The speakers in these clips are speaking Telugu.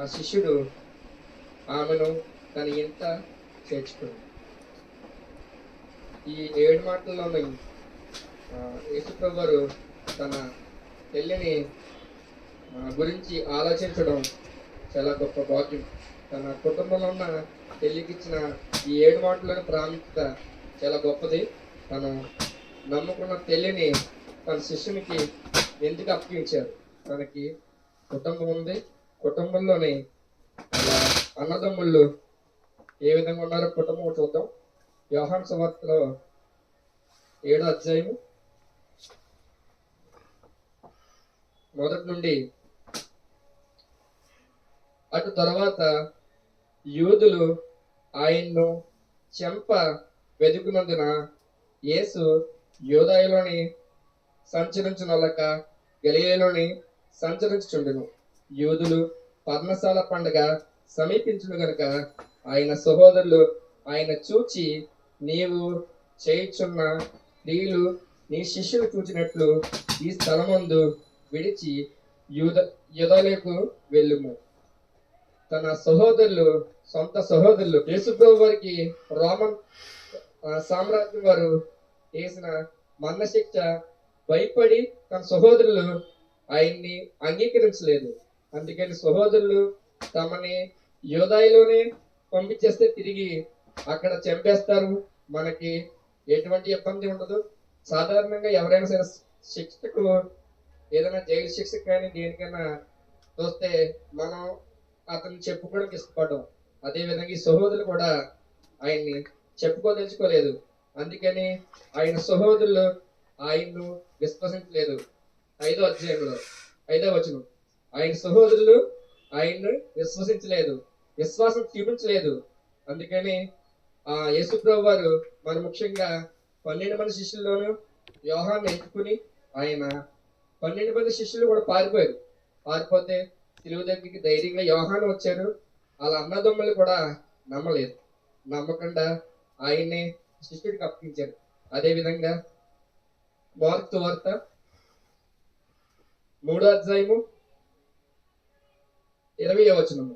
ఆ శిష్యుడు ఆమెను తన ఇంత చేర్చుకుంది ఈ ఏడు మాటల్లోని యేసుప్రభు తన తల్లిని గురించి ఆలోచించడం చాలా గొప్ప భాగ్యం. తన కుటుంబంలో ఉన్న పెళ్ళికిచ్చిన ఈ ఏడు మాటలోని ప్రాముఖ్యత చాలా గొప్పది. తను నమ్ముకున్న తల్లిని తన శిష్యునికి ఎందుకు అప్పగించారు? తనకి కుటుంబం ఉంది కుటుంబంలోని అన్నదమ్ముళ్ళు ఏ విధంగా ఉన్నారో కుటుంబం చూద్దాం. యోహాన్ సువార్తలో ఏడో అధ్యాయము మొదటి నుండి అటు తర్వాత యూదులు ఆయన్ను చెంప వెతుకున్నందున యేసు యోదాయలోని సంచరించునొలక గలియలోని సంచరించుచుండును. యోధులు పర్ణశాల పండగ సమీపించును గనుక ఆయన సహోదరులు ఆయన చూచి నీవు చేయుచున్న క్రియలు నీ శిష్యులు చూచినట్లు ఈ స్థలమందు విడిచి యూద యుదలకు వెళ్ళుము. తన సహోదరులు సొంత సహోదరులు యేసుప్రభు వారికి రోమన్ సామ్రాజ్యం వారు వేసిన మరణశిక్ష భయపడి తన సహోదరులు ఆయన్ని అంగీకరించలేదు. అందుకని సహోదరులు తమని యోధాయిలోనే పంపించేస్తే తిరిగి అక్కడ చంపేస్తారు. మనకి ఎటువంటి ఇబ్బంది ఉండదు. సాధారణంగా ఎవరైనా సరే శిక్షకు ఏదైనా జైలు శిక్ష కానీ దేనికైనా చూస్తే మనం అతను చెప్పుకోవడానికి ఇష్టపడడం. అదే విధంగా ఈ సహోదరులు కూడా ఆయన్ని చెప్పుకోదలుచుకోలేదు. అందుకని ఆయన సహోదరులు ఆయన్ను విశ్వసించలేదు. ఐదో అధ్యాయంలో ఐదో వచనం. ఆయన సహోదరులు ఆయన్ను విశ్వసించలేదు విశ్వాసం చూపించలేదు. అందుకని ఆ యేసుప్రభు వారు మరి ముఖ్యంగా పన్నెండు మంది శిష్యుల్లోనూ వ్యూహాన్ని ఎంచుకుని ఆయన పన్నెండు మంది శిష్యులు కూడా పారిపోయారు. పారిపోతే తెలుగు దగ్గరికి ధైర్యంగా యోహాను వచ్చారు. వాళ్ళ అన్నదమ్ములు కూడా నమ్మలేదు. నమ్మకుండా ఆయన్నే శిష్యుడికి అప్పగించారు. అదే విధంగా వార్త మూడో అధ్యాయము ఇరవై వచనము.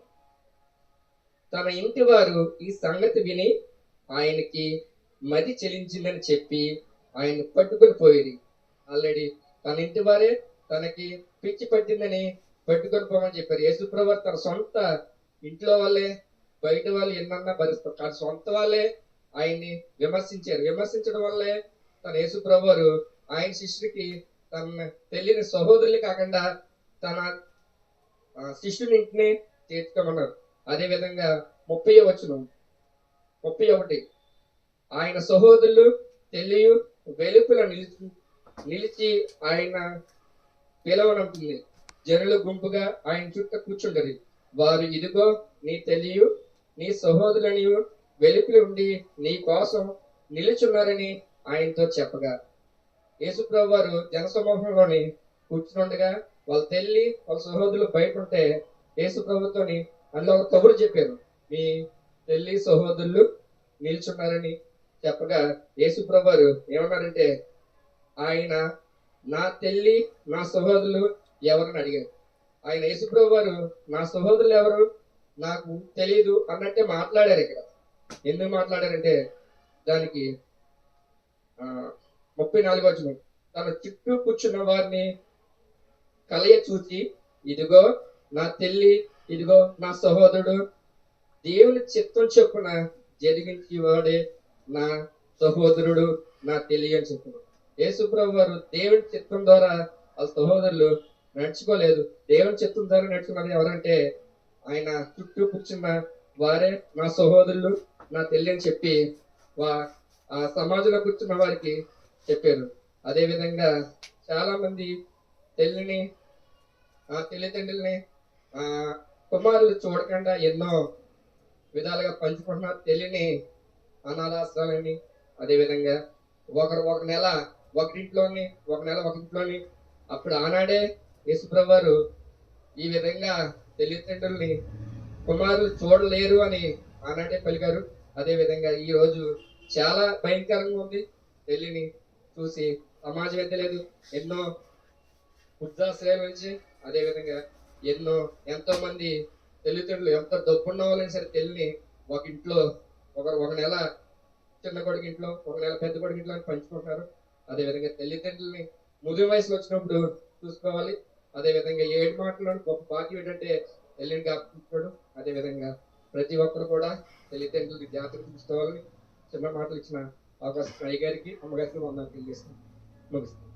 తన ఇంటి వారు ఈ సంగతి విని ఆయనకి మది చెలించిందని చెప్పి ఆయన పట్టుకొని పోయేది ఆల్రెడీ తన ఇంటి వారే తనకి పిచ్చి పట్టిందని పట్టుకొని పోమని చెప్పారు. యేసుప్రభు తన సొంత ఇంట్లో వాళ్ళే బయట వాళ్ళు ఎన్నన్నా భరిస్తారు. తన సొంత వాళ్ళే ఆయన్ని విమర్శించారు. విమర్శించడం వల్లే తన యేసుప్రభు ఆయన శిష్యుడికి తన తెలియని సహోదరులు కాకుండా తన శిష్యునింటిని తీర్చుకోమన్నారు చేర్చుకోమన్నారు. అదే విధంగా ముప్పై వచ్చును ముప్పై ఒకటి ఆయన సహోదరులు తెలియ వెలుపుల నిలిచి నిలిచి ఆయన పిలవనంటుంది జనులు గుంపుగా ఆయన చుట్టూ కూర్చుంటారు వారు ఇదిగో నీ తెలియ నీ సహోదరుని వెలుపులు ఉండి నీ కోసం నిలుచున్నారని ఆయనతో చెప్పగా. యేసుప్రభు వారు జనసమూహంలోని కూర్చుండగా వాళ్ళ తల్లి వాళ్ళ సహోదరులు బయట ఉంటే యేసు ప్రభుత్వని అందులో ఒక కబురు చెప్పారు. మీ తల్లి సహోదరులు నిల్చున్నారని చెప్పగా యేసు ప్రభు ఏమన్నారంటే ఆయన నా తల్లి నా సహోదరులు ఎవరని అడిగారు. ఆయన యేసుప్రభు వారు నా సహోదరులు ఎవరు? నాకు తెలియదు అన్నట్టే మాట్లాడారు ఇక్కడ. ఎందుకు మాట్లాడారంటే దానికి ముప్పై నాలుగు వచ్చిన తన చుట్టూ కూర్చున్న వారిని కలయ చూసి ఇదిగో నా తల్లి ఇదిగో నా సహోదరుడు దేవుని చిత్తం చొప్పున జరిగించి వాడే నా సహోదరుడు నా తెలియ అని చెప్పారు యేసుప్రభు వారు దేవుని చిత్తం ద్వారా వాళ్ళ సహోదరులు నడుచుకోలేదు. దేవుని చిత్తం ద్వారా నడుచుకున్నది ఎవరంటే ఆయన చుట్టూ కూర్చున్న వారే నా సహోదరులు నా తల్లి అని చెప్పి వా ఆ సమాజంలో కూర్చున్న వారికి చెప్పారు. అదేవిధంగా చాలా మంది తల్లిని ఆ తల్లిదండ్రుల్ని ఆ కుమారులు చూడకుండా ఎన్నో విధాలుగా పంచుకుంటున్నారు తెలియని అనాథాశ్రాలని అదేవిధంగా ఒకరు ఒక నెల ఒకరింట్లోని ఒక నెల ఒకరింట్లోని అప్పుడు ఆనాడే యేసుప్రభు వారు ఈ విధంగా తల్లిదండ్రుల్ని కుమారులు చూడలేరు అని ఆనాడే పలికారు. అదేవిధంగా ఈరోజు చాలా భయంకరంగా ఉంది. తల్లిని చూసి సమాజం ఎంత లేదు ఎన్నో వృద్ధాశ్రయాల నుంచి అదేవిధంగా ఎన్నో ఎంతో మంది తల్లిదండ్రులు ఎంత డబ్బు వాళ్ళైనా సరే తల్లిని ఒక ఇంట్లో ఒక ఒక నెల చిన్న కొడుకు ఇంట్లో ఒక నెల పెద్ద కొడుకు ఇంట్లో పంచుకుంటారు అదేవిధంగా తల్లిదండ్రుల్ని ముదిరి వయసులో వచ్చినప్పుడు చూసుకోవాలి. అదేవిధంగా ఏడు మాటలు గొప్ప భాగ్యం ఏంటంటే తల్లిని కాపాడుకోవడం అదేవిధంగా ప్రతి ఒక్కరు కూడా తల్లిదండ్రులకి జాగ్రత్త చూసుకోవాలని చిన్న మాటలు ఇచ్చిన అవకాశం అయ్య గారికి అమ్మగారికి వందలు తెలియజేస్తాను ముగిస్తాను